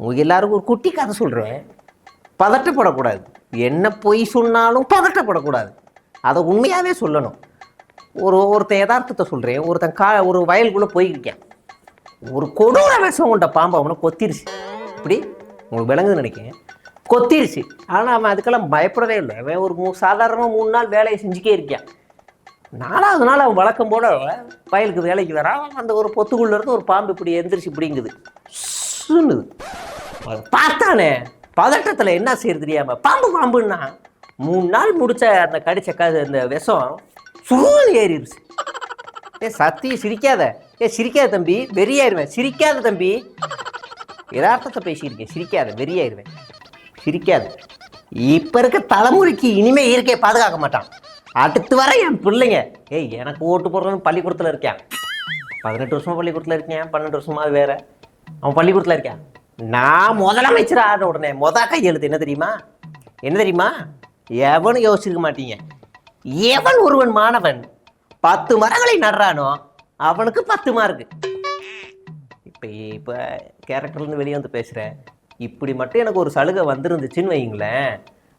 உங்களுக்கு எல்லாருக்கும் ஒரு குட்டி கதை சொல்கிறேன் பதட்டப்படக்கூடாது. என்ன பொய் சொன்னாலும் பதட்டப்படக்கூடாது. அதை உண்மையாகவே சொல்லணும். ஒரு ஒருத்தன் யதார்த்தத்தை சொல்கிறேன் ஒருத்தன் கா ஒரு வயலுக்குள்ளே போயிருக்கேன் ஒரு கொடூர விஷம் கொண்ட பாம்பு அவனை கொத்திருச்சு. இப்படி உங்களுக்கு விளங்குதுன்னு நினைக்கிறேன். கொத்திருச்சு. ஆனால் அவன் அதுக்கெல்லாம் பயப்படவே இல்லை. அவன் ஒரு மூ சாதாரணமாக மூணு நாள் வேலையை செஞ்சுக்கே இருக்கான். நாலாவது நாள் அவன் வழக்கம் போல வயலுக்கு வேலைக்கு வரான். அந்த ஒரு பொத்துக்குள்ளேருந்து ஒரு பாம்பு இப்படி எந்திரிச்சு இப்படிங்குது சுண்ணுது பார்த்தானே பதட்டத்தில் என்ன செய்யறது தெரியாம பாம்பு பாம்புன்னா மூணு நாள் முடிச்ச அந்த கடிச்ச க அந்த விஷம் சுருன்னு ஏறிடுச்சு. ஏ சத்தி சிரிக்காத. ஏ சிரிக்காத தம்பி வெறியாயிருவேன் சிரிக்காத தம்பி. யதார்த்தத்தை பேசியிருக்கேன் சிரிக்காத வெறியாயிருவேன் சிரிக்காத. இப்போ இருக்க தலைமுறைக்கு இனிமே இயற்கையை பாதுகாக்க மாட்டான். அடுத்து வர என் பிள்ளைங்க. ஏய் எனக்கு ஓட்டு போடுறவன் பள்ளிக்கூடத்தில் இருக்கேன். பதினெட்டு வருஷமா பள்ளிக்கூடத்தில் இருக்கேன் பன்னெண்டு வருஷமா அது வேற. அவன் பள்ளிக்கூடத்தில் இருக்கான். நான் முதலமைச்சர் ஆன உடனே மொத கையெழுத்து என்ன தெரியுமா? என்ன தெரியுமா? எவனும் யோசிச்சிருக்க மாட்டீங்க. எவன் ஒருவன் மாணவன் பத்து மரங்களை நடுறானோ அவனுக்கு பத்து மார்க்கு. இப்போ இப்போ கேரக்டர்லேருந்து வெளியே வந்து பேசுகிறேன் இப்படி மட்டும் எனக்கு ஒரு சலுகை வந்திருந்துச்சுன்னு வைங்களேன்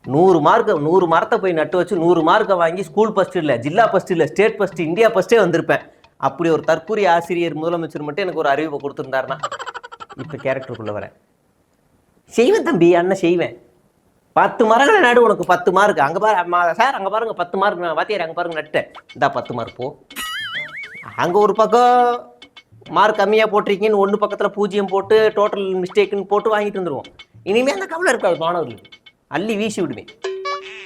நூறு மார்க்கை நூறு மரத்தை போய் நட்டு வச்சு நூறு மார்க்கை வாங்கி ஸ்கூல் ஃபஸ்ட்டு இல்லை ஜில்லா ஃபஸ்ட்டு இல்லை ஸ்டேட் ஃபஸ்ட்டு இந்தியா ஃபஸ்ட்டே வந்திருப்பேன். அப்படி ஒரு தற்கூரி ஆசிரியர் முதலமைச்சர் மட்டும் எனக்கு ஒரு அறிவிப்பை கொடுத்துருந்தாருன்னா இப்போ கேரக்டருக்குள்ளே வரேன். செய்வேன் தம்பி அண்ணன் செய்வேன். பத்து மரங்களை நடு உனக்கு பத்து மார்க் அங்கே பாரு சார் அங்கே பாருங்க பத்து மார்க் நான் வாத்தியார் அங்கே பாருங்க நட்டேன் இந்தா பத்து மார்க் போ. அங்கே ஒரு பக்கம் மார்க் கம்மியாக போட்டிருக்கீங்கன்னு ஒன்று பக்கத்தில் பூஜ்ஜியம் போட்டு டோட்டல் மிஸ்டேக்குன்னு போட்டு வாங்கிட்டு வந்துடுவோம் இனிமேல் அந்த கவலை இருக்காது மாணவர்களுக்கு அள்ளி வீசி விடுவேன்.